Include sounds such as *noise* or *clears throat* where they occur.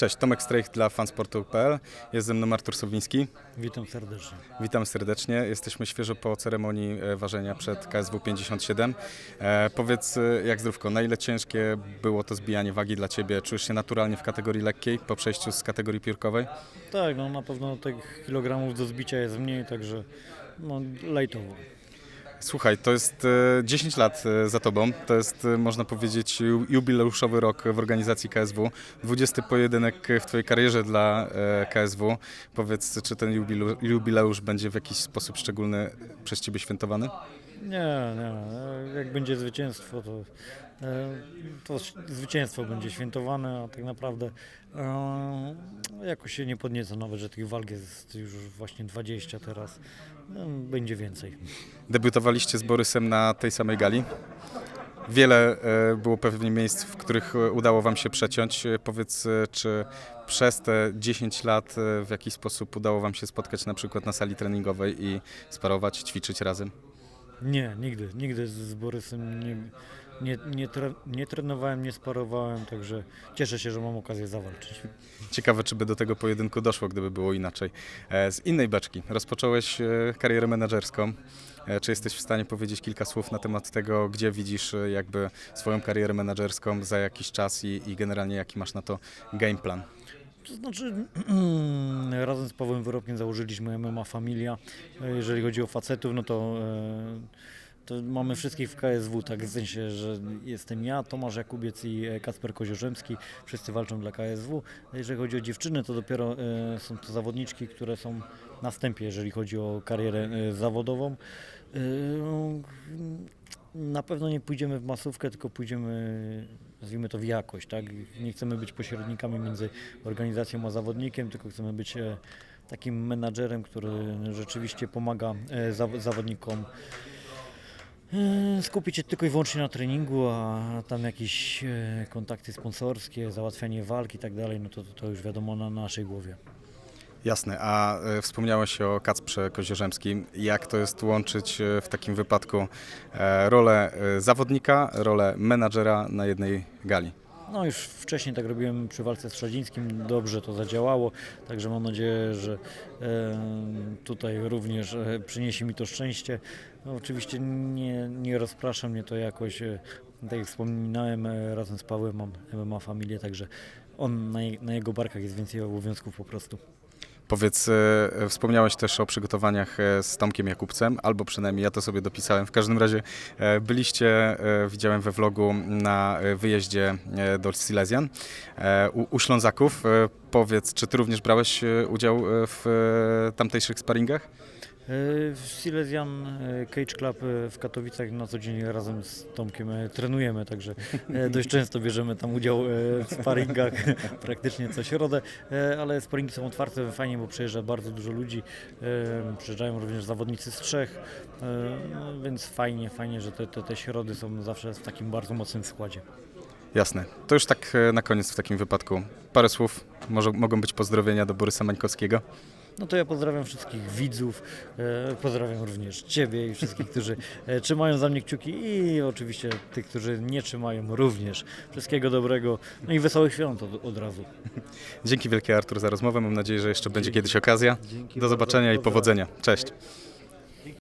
Cześć, Tomek Strejch dla fansportu.pl. Jest ze mną Artur Sowiński. Witam serdecznie. Witam serdecznie. Jesteśmy świeżo po ceremonii e, ważenia przed KSW 57. E, powiedz, e, jak zdrówko, na ile ciężkie było to zbijanie wagi dla Ciebie? Czujesz się naturalnie w kategorii lekkiej po przejściu z kategorii piórkowej? Tak, no na pewno tych kilogramów do zbicia jest mniej, także no, lejtowo. Słuchaj, to jest e, 10 lat e, za Tobą. To jest, e, można powiedzieć, ju- jubileuszowy rok w organizacji KSW. 20 pojedynek w Twojej karierze dla e, KSW. Powiedz, czy ten jubileusz będzie w jakiś sposób szczególny przez Ciebie świętowany? Nie, nie, jak będzie zwycięstwo, to, e, to zwycięstwo będzie świętowane, a tak naprawdę e, jakoś się nie podnieca nawet, że tych walk jest już właśnie 20 teraz, no, będzie więcej. Debiutowaliście z Borysem na tej samej gali. Wiele e, było pewnie miejsc, w których e, udało Wam się przeciąć. E, Powiedz, czy przez te 10 lat w jakiś sposób udało Wam się spotkać na przykład na sali treningowej i sparować, ćwiczyć razem? Nie, nigdy, nigdy z Borysem nie, nie, nie, tre, nie trenowałem, nie sparowałem, także cieszę się, że mam okazję zawalczyć. Ciekawe, czy by do tego pojedynku doszło, gdyby było inaczej. E, Z innej beczki rozpocząłeś e, karierę menedżerską. E, Czy jesteś w stanie powiedzieć kilka słów na temat tego, gdzie widzisz jakby swoją karierę menedżerską za jakiś czas i, i generalnie jaki masz na to game plan? To znaczy, *clears throat* razem z Pawłem Wyrobkiem założyliśmy MMA Familia. Jeżeli chodzi o facetów, no to, to mamy wszystkich w KSW, tak w sensie, że jestem ja, Tomasz Jakubiec i e, Kacper Koziorzemski. Wszyscy walczą dla KSW. Jeżeli chodzi o dziewczyny, to dopiero e, są to zawodniczki, które są na wstępie, jeżeli chodzi o karierę e, zawodową. Na pewno nie pójdziemy w masówkę, tylko pójdziemy, nazwijmy to w jakość, tak? Nie chcemy być pośrednikami między organizacją a zawodnikiem, tylko chcemy być takim menadżerem, który rzeczywiście pomaga zaw- zawodnikom skupić się tylko i wyłącznie na treningu, a tam jakieś e, kontakty sponsorskie, załatwianie walk i tak dalej, no to, to już wiadomo na naszej głowie. Jasne, a e, wspomniałeś o Kacprze Kozierzemskim. Jak to jest łączyć e, w takim wypadku rolę zawodnika, rolę menadżera na jednej gali? No już wcześniej tak robiłem przy walce z Szadzińskim, dobrze to zadziałało, także mam nadzieję, że tutaj również e, przyniesie mi to szczęście. No, oczywiście nie, nie rozprasza mnie to jakoś, e, tak jak wspominałem, e, razem z Pawłem mam MMA familię, także on na, na jego barkach jest więcej obowiązków po prostu. Powiedz, e, wspomniałeś też o przygotowaniach e, z Tomkiem Jakubcem, albo przynajmniej ja to sobie dopisałem. W każdym razie e, byliście, e, widziałem we vlogu, na e, wyjeździe e, do Silesian e, u, u Ślązaków. E, Powiedz, czy ty również brałeś e, udział e, w e, tamtejszych sparingach? E, W Silesian e, Cage Club e, w Katowicach na co dzień razem z Tomkiem trenujemy, także *laughs* dość często bierzemy tam udział w sparingach *laughs* praktycznie co środę, ale sparingi są otwarte fajnie, bo przyjeżdża bardzo dużo ludzi, przyjeżdżają również zawodnicy z Czech, e, no, więc fajnie, fajnie, że te, te, te środy są zawsze w takim bardzo mocnym składzie. Jasne. To już tak na koniec w takim wypadku. Parę słów, może mogą być pozdrowienia do Borysa Mańkowskiego. No to ja pozdrawiam wszystkich widzów, e, pozdrawiam również Ciebie i wszystkich, którzy e, trzymają za mnie kciuki i oczywiście tych, którzy nie trzymają również. Wszystkiego dobrego, no i wesołych świąt od, od razu. Dzięki wielkie Artur za rozmowę. Mam nadzieję, że jeszcze będzie Dzięki. kiedyś okazja. Dzięki Do zobaczenia i powodzenia. Cześć.